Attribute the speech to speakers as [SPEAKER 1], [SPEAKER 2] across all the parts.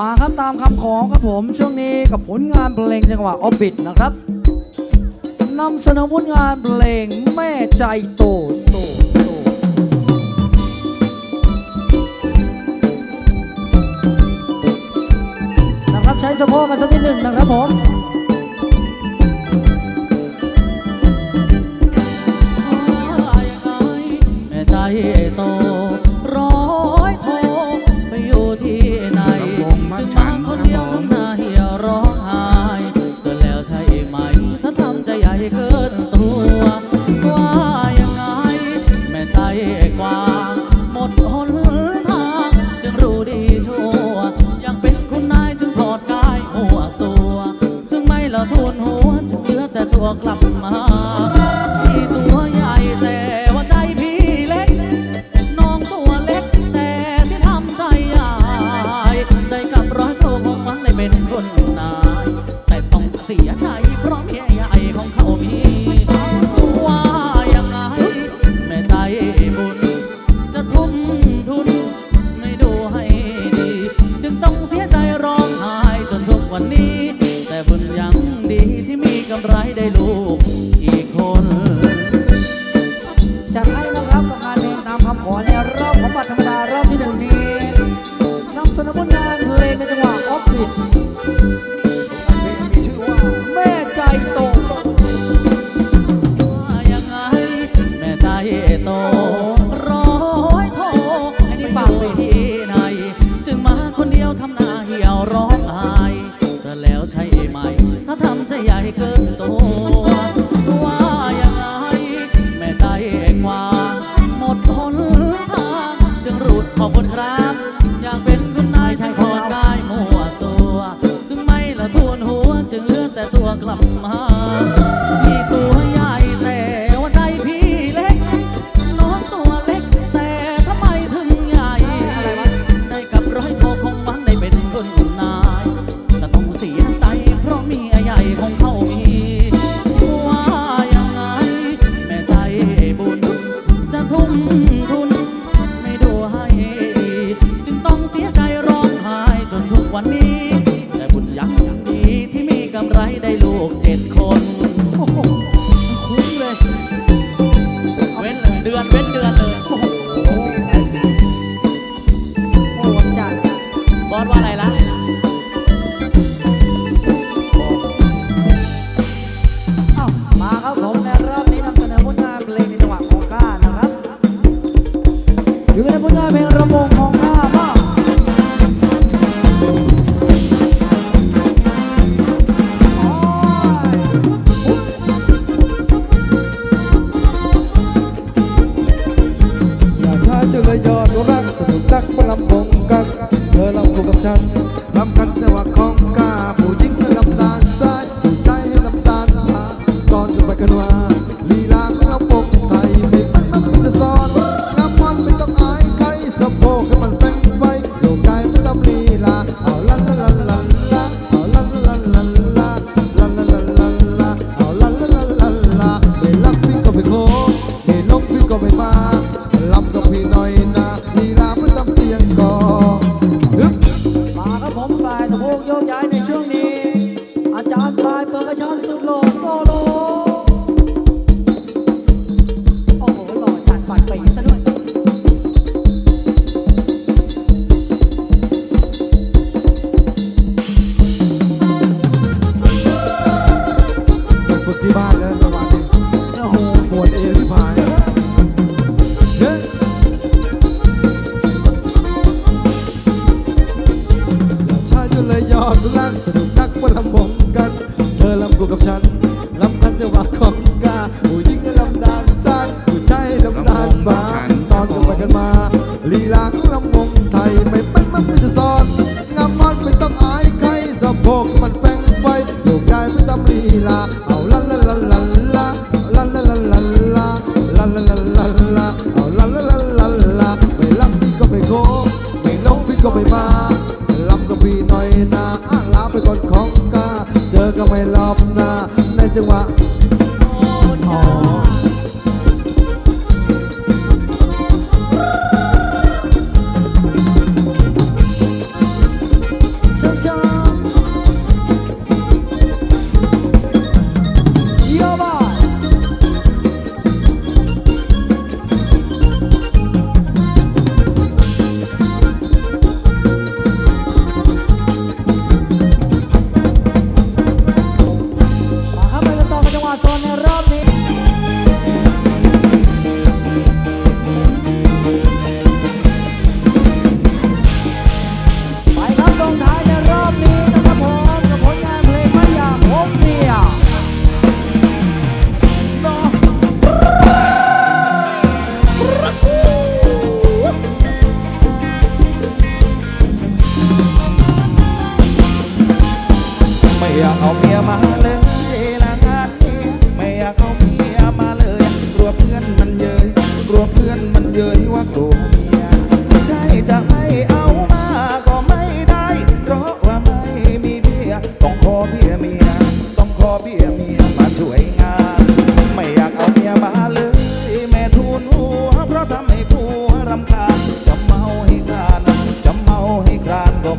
[SPEAKER 1] มาครับตามคำขอครับผมช่วงนี้กับผลงานเพลงจังหวะออบิทนะครับนำเสนอผลงานเพลงแม่ใจโตโตโตนะครับใช้สะโพกมาสักนิดหนึ่งนะครับผม
[SPEAKER 2] มัน
[SPEAKER 3] ฉัน
[SPEAKER 2] คนเดียวทั้งหน้าเหี่ยวร้องไห้เกินแล้วใช่ไหมถ้าทำใจใหญ่เกินตัว ว่ายังไง แม่ใจกว้างหมดหนทาง จึงรู้ดีชั่ว ยังเป็นคุณนายจึงถอดกายหัวสัว ซึ่งไม่ละทุนหัว จึงเหลือแต่ตัวกลับมา เป็นคนนาย แต่ต้องเสียใจเพราะเมียใหญ่ของเขามีว่ายังไงแม่ใจบุญจะทุ่มทุนไม่ดูให้ดี จึงต้องเสียใจร้องไห้จนทุกวันนี้ แต่บุญยังดีที่มีกำไร
[SPEAKER 1] หมถ้าทำใจใหญ่เกิ
[SPEAKER 3] นตัว
[SPEAKER 1] จะ
[SPEAKER 2] ว่ายังไงแม่ใจ
[SPEAKER 1] เอ
[SPEAKER 2] งว่า หมดหนทางจึงรูดขอบคุณครับ อยากเป็นคุณนายชายคอนกายมัวสัว ซึ่งไม่ละทวนหัวจึงเลือนแต่ตัวกลับ
[SPEAKER 1] มา li าเอาลาลา
[SPEAKER 3] ลาลาลไม่รักพี่ก็ไม่โคไม่ลงพี่ก็ไม่มาลับก็
[SPEAKER 1] พี่ห
[SPEAKER 3] น่
[SPEAKER 1] อ
[SPEAKER 3] ยนะลาไปก่อนของกาเจอก็ไม่รอบน้าในจังหวะ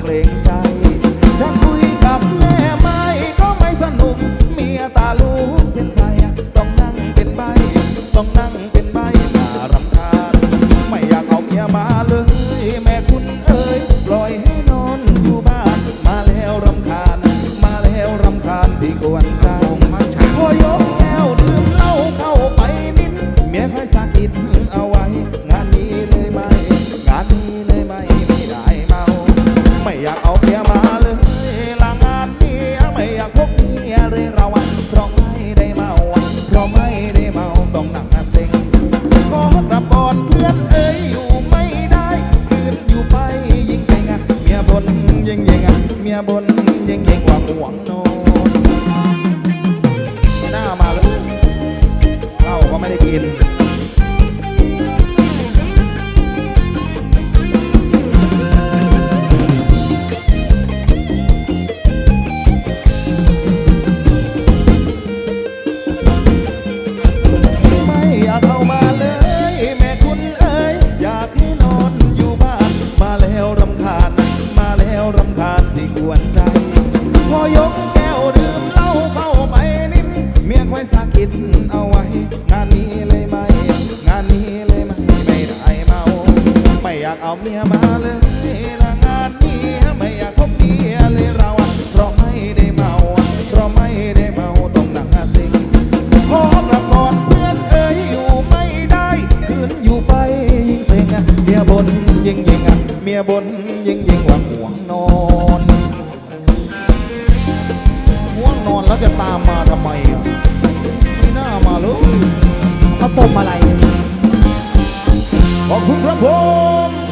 [SPEAKER 4] เพลงใจ ยิงยิงเมียบนยิงยิงว่าห่วงนอนหน้ามาแล้วเหล้าก็ไม่ได้กิน พอยกแก้วดื่มเล้าเข้าไปลิ้นเมียควายสากิดเอาไว้ งานนี้เลยไหม งานนี้เลยไหมไม่ได้เมา ไม่อยากเอาเมียมาเลย แล้วจะตามมาทำไมอะไม่น่ามาเลย
[SPEAKER 1] พระปมอะไร
[SPEAKER 4] บอกคุณพระพรหม